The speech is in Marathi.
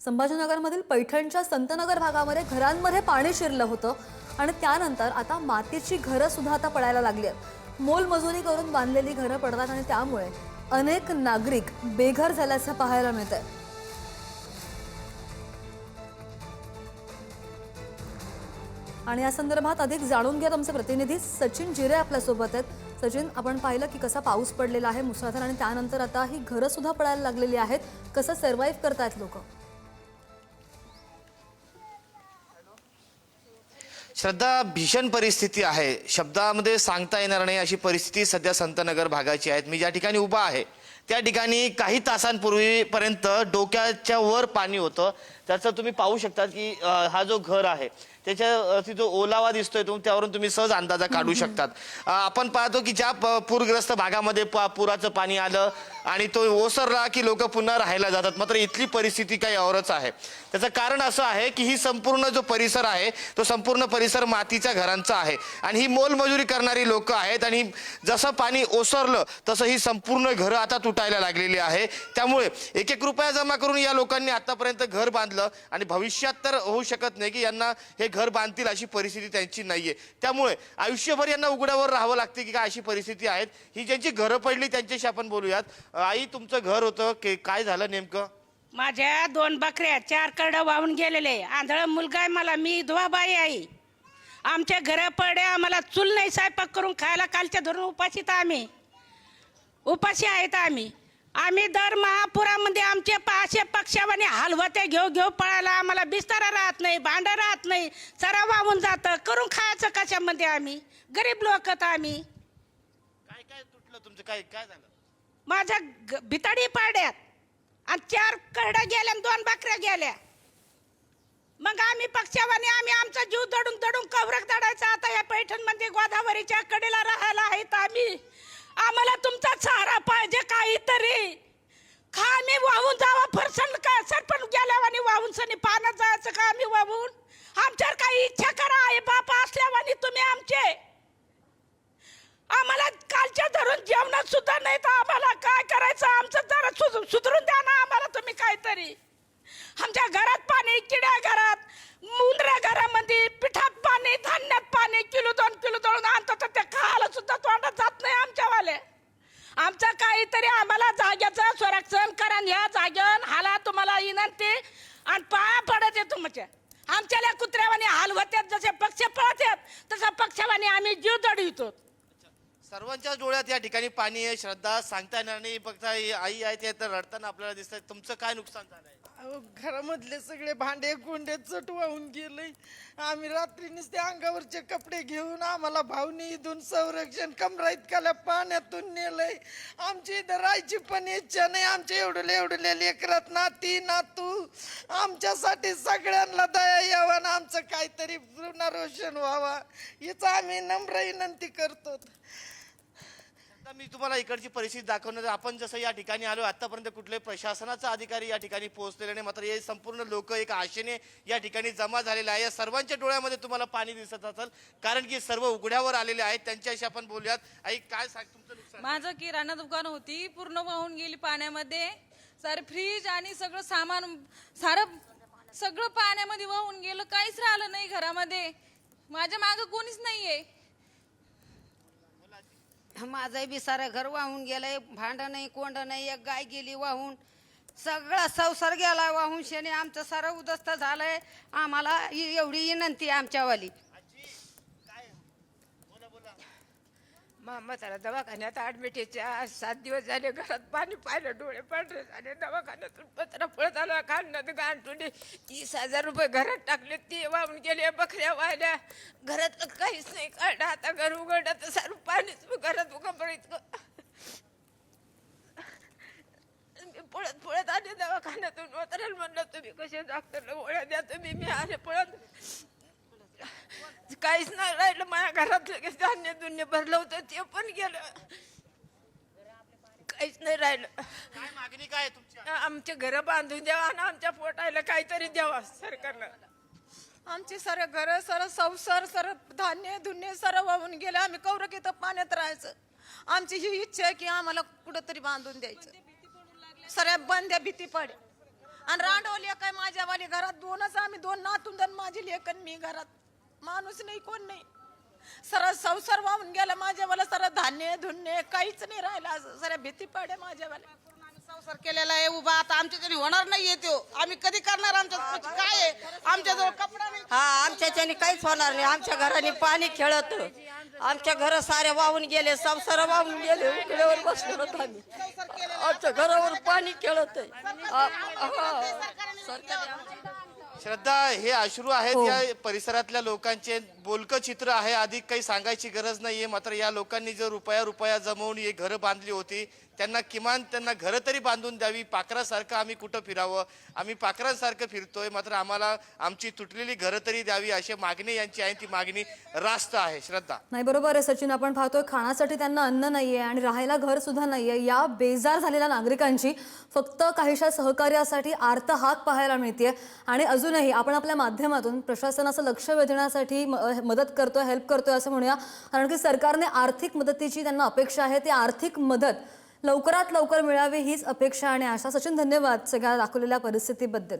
संभाजीनगरमधील पैठणच्या संतनगर भागामध्ये घरांमध्ये पाणी शिरलं होतं आणि त्यानंतर आता मातीची घरं सुद्धा आता पडायला लागली आहेत. मोलमजुरी करून बांधलेली घरं पडतात आणि त्यामुळे अनेक नागरिक बेघर झाल्याचं पाहायला मिळत आहे आणि या संदर्भात अधिक जाणून घेत आमचे प्रतिनिधी सचिन जिरे आपल्यासोबत आहेत. सचिन आपण पाहिलं की कसा पाऊस पडलेला आहे मुसळधार आणि त्यानंतर आता ही घरं सुद्धा पडायला लागलेली आहेत. कसं सर्व्हाइव्ह करतायत लोक? श्रद्धा भीषण परिस्थिती आहे. शब्दामध्ये सांगता येणार नाही अशी परिस्थिती सध्या संतनगर भागाची आहे. मी ज्या ठिकाणी उभा आहे त्या ठिकाणी काही तासांपूर्वीपर्यंत डोक्याच्या वर पाणी होतं. त्याचं तुम्ही पाहू शकता की हा जो घर आहे त्याच्या जो ओलावा दिसतोय तो त्यावरून तुम्ही सहज अंदाजा काढू शकतात. आपण पाहतो की ज्या प- पूरग्रस्त भागामध्ये पा- पुराचं पाणी आलं आणि तो ओसरला की लोक पुन्हा राहायला जातात. मात्र इथली परिस्थिती काही औरच आहे. त्याचं कारण असं आहे की ही संपूर्ण जो परिसर आहे तो संपूर्ण परिसर मातीच्या घरांचा आहे. आणि ही मोलमजुरी करणारी लोक आहेत आणि जसं पाणी ओसरलं तसं ही संपूर्ण घरं आता तुटायला लागलेली आहे. त्यामुळे एक एक रुपया जमा करून या लोकांनी आतापर्यंत घर बांधलं. आणि भविष्यात तर होऊ शकत नाही की यांना हे घर बांधतील अशी परिस्थिती त्यांची नाही आहे त्यामुळे आयुष्यभर यांना उघड्यावर राहावं लागते की काय अशी परिस्थिती आहेत. ही ज्यांची घरं पडली त्यांच्याशी आपण बोलूयात. आई तुमचं घर होतं. की काय झालं नेमकं? माझ्या दोन बकऱ्या चार करडं वाहून गेलेले. आंधळ मुलगा आहे मला. मी बाई आहे. आमच्या घरा पडे आम्हाला चूल नाही स्वयंपाक करून खायला. कालच्या धरून उपाशीत आम्ही. उपाशी आहेत आम्ही. आम्ही दर महापुरामध्ये आमचे पाचशे पक्षावाने हलवते घेऊ घेऊ पळायला आम्हाला बिस्तारा राहत नाही भांडं राहत नाही सरा वाहून जातं. करून खायचं कशामध्ये आम्ही? गरीब लोकत आम्ही. काय काय तुटलं तुमचं? काय काय झालं? माझ्या ग- भिताडी पाड्यात. आणि चार करड्या गेल्या आणि दोन बकऱ्या गेल्या. मग आम्ही पक्षावाने आम्ही आमचा जीव दडून दडून कवरक दडायचा आता या पैठणमध्ये गोदावरीच्या कडेला राहायला आहेत आम्ही. आम्हाला तुमचा सहारा पाहिजे काहीतरी. खा आम्ही वाहून जावा फरसन का सरपण गेल्यावानी वाहून सनी पाण्यात जायचं का आम्ही वाहून? आमच्यावर काही इच्छा करा आहे बापा असल्यावानी तुम्ही आमचे. आम्हाला कालच्या धरून जेवणात सुद्धा नाहीत तर आम्हाला काय करायचं आमचं जरा सुध- सुधरून द्या ना आम्हाला तुम्ही काहीतरी आमच्या घरात पाणी किड्या घरात मुंदऱ्या घरामध्ये पिठात पाणी धान्यात पाणी किलो दोन किलो दळून आणतो तर ते खायला सुद्धा तोंडात जात नाही आमच्यावाले तरी आम्हाला जाग्याचं संरक्षण करा आणि ह्या जागेवर हाला तुम्हाला विनंती. आणि पाया पडत आहे म्हणजे. तुमच्या आमच्याला कुत्र्यावाने हाल होत्यात जसे पक्ष पळतात तसं पक्षावाने आम्ही जीव दडवितो सर्वांच्या डोळ्यात या ठिकाणी पाणी आहे श्रद्धा सांगता येणार नाही फक्त आई आहे ते तर रडताना आपल्याला दिसत तुमचं काय नुकसान झालंय? अहो, घरामधले सगळे भांडे गुंडे चट वाहून गेले. आम्ही रात्री नुसते अंगावरचे कपडे घेऊन आम्हाला भावनी इथून संरक्षण कमरा इतकाल्या पाण्यातून नेलंय. आमची इथं राहायची पण इच्छा नाही. आमच्या एवढले एवढले लेकरात नाती नातू. आमच्यासाठी सगळ्यांना दया यावा आणि आमचं काहीतरी पुनर्वसन व्हावा. हिचं आम्ही नम्र विनंती करतो. आता मी तुम्हाला इकडची परिस्थिती दाखवणार आपण जसं या ठिकाणी आलो आतापर्यंत कुठल्याही प्रशासनाचा अधिकारी या ठिकाणी पोहोचलेले नाही. मात्र हे संपूर्ण लोक एक आशेने या ठिकाणी जमा झालेले आहे. या सर्वांच्या डोळ्यामध्ये तुम्हाला पाणी दिसत असेल. कारण की सर्व उघड्यावर आलेले आहेत. त्यांच्याशी आपण बोलूयात. आई काय सांग तुमचं नुकसान? माझं किराणा दुकान होती. पूर्ण वाहून गेली पाण्यामध्ये. सारे फ्रीज आणि सगळं सामान सारं सगळं पाण्यामध्ये वाहून गेलं. काहीच राहिलं नाही घरामध्ये. माझ्या मागं कोणीच नाहीये. माझं बी सारं घर वाहून गेलंय भांडं नाही कोंड नाही एक गाय गेली वाहून. सगळा संसार गेला वाहून शेणी आमचं सारं उदस्त झालंय. आम्हाला एवढी विनंती आमच्यावाली. म्हातारा दवाखान्यात ऍडमिट सात दिवस झाले घरात पाणी पाहिलं डोळे पांढरे झाले. दवाखान्यातून पत्र पळत आला खाण्यात गांठुले. तीस हजार रुपये घरात टाकले ते वाहून गेले बकऱ्या वाहिल्या. घरात काहीच नाही काढलं. आता घर उघडलं तर सारं पाणीच घरात उघड इतकं. मी पळत पळत आले दवाखान्यातून. म्हाताऱ्याला म्हणलं तुम्ही कसे डॉक्टरला गोळ्या द्या? तुम्ही मी आले पळत. काहीच नाही राहिलं. माझ्या घरात लगेच धान्य धुन्य भरलं होतं ते पण गेलं. काहीच नाही राहिलं. काय मागणी काय आहे तुमची आमचे घर बांधून द्यावा आणि आमच्या पोटायला काहीतरी द्यावा सरकारनं आमची सर घर सर संसार सर धान्य धुन्य सर वाहून गेले. आम्ही कौरक इथं पाण्यात राहायचं. आमची ही इच्छा आहे की आम्हाला कुठंतरी बांधून द्यायचं. सऱ्या बंद्या भीती पडे. आणि रांडवली काय माझ्यावाली घरात? दोनच आम्ही दोन नातून आणि माझी लेकन मी घरात. माणूस नाही कोण नाही. सरळ संसार वाहून गेला माझ्यावाला सरळ धान्य धुन्य काहीच नाही राहिलं. सऱ्या भीती पडे माझ्यावाला. संसार केलेला आहे उभा आता आमच्याच्याने होणार नाही तो. आम्ही कधी करणार आमच्या काय आहे? आमच्याजवळ कपडा नाही. हा आमच्याच्याने काहीच होणार नाही. आमच्या घराने पाणी खेळत. आमच्या घर सारे वाहून गेले संसार वाहून गेले. उकड्यावर बसलो होतो आम्ही. आमच्या घरावर पाणी खेळत. श्रद्धा हे अश्रू आहेत या परिसरातल्या लोकांचे. बोलकं चित्र आहे अधिक काही सांगायची गरज नाही आहे मात्र या लोकांनी जर रुपया रुपया जमवून ही घरं बांधली होती त्यांना किमान त्यांना घरं तरी बांधून द्यावी. पाखरासारखं आम्ही कुठं फिरावं? आम्ही पाखरांसारखं फिरतोय मात्र आम्हाला आमची तुटलेली घरं तरी द्यावी अशी मागणी यांची आहे. ती मागणी रास्त आहे. श्रद्धा. नाही बरोबर आहे सचिन. आपण पाहतोय खाण्यासाठी त्यांना अन्न नाहीये आणि राहायला घर सुद्धा नाहीये. या बेजार झालेल्या नागरिकांची फक्त काहीशा सहकार्यासाठी आर्त हाक पाहायला मिळते आणि अजूनही आपण आपल्या माध्यमातून प्रशासनाचं लक्ष वेधण्यासाठी मदत करतोय हेल्प करतोय असं म्हणूया. कारण की सरकारने आर्थिक मदतीची त्यांना अपेक्षा आहे. ती आर्थिक मदत लवकरात लवकर मिळावी हीच अपेक्षा आणि आशा. सचिन धन्यवाद सगळ्या दाखवलेल्या परिस्थितीबद्दल.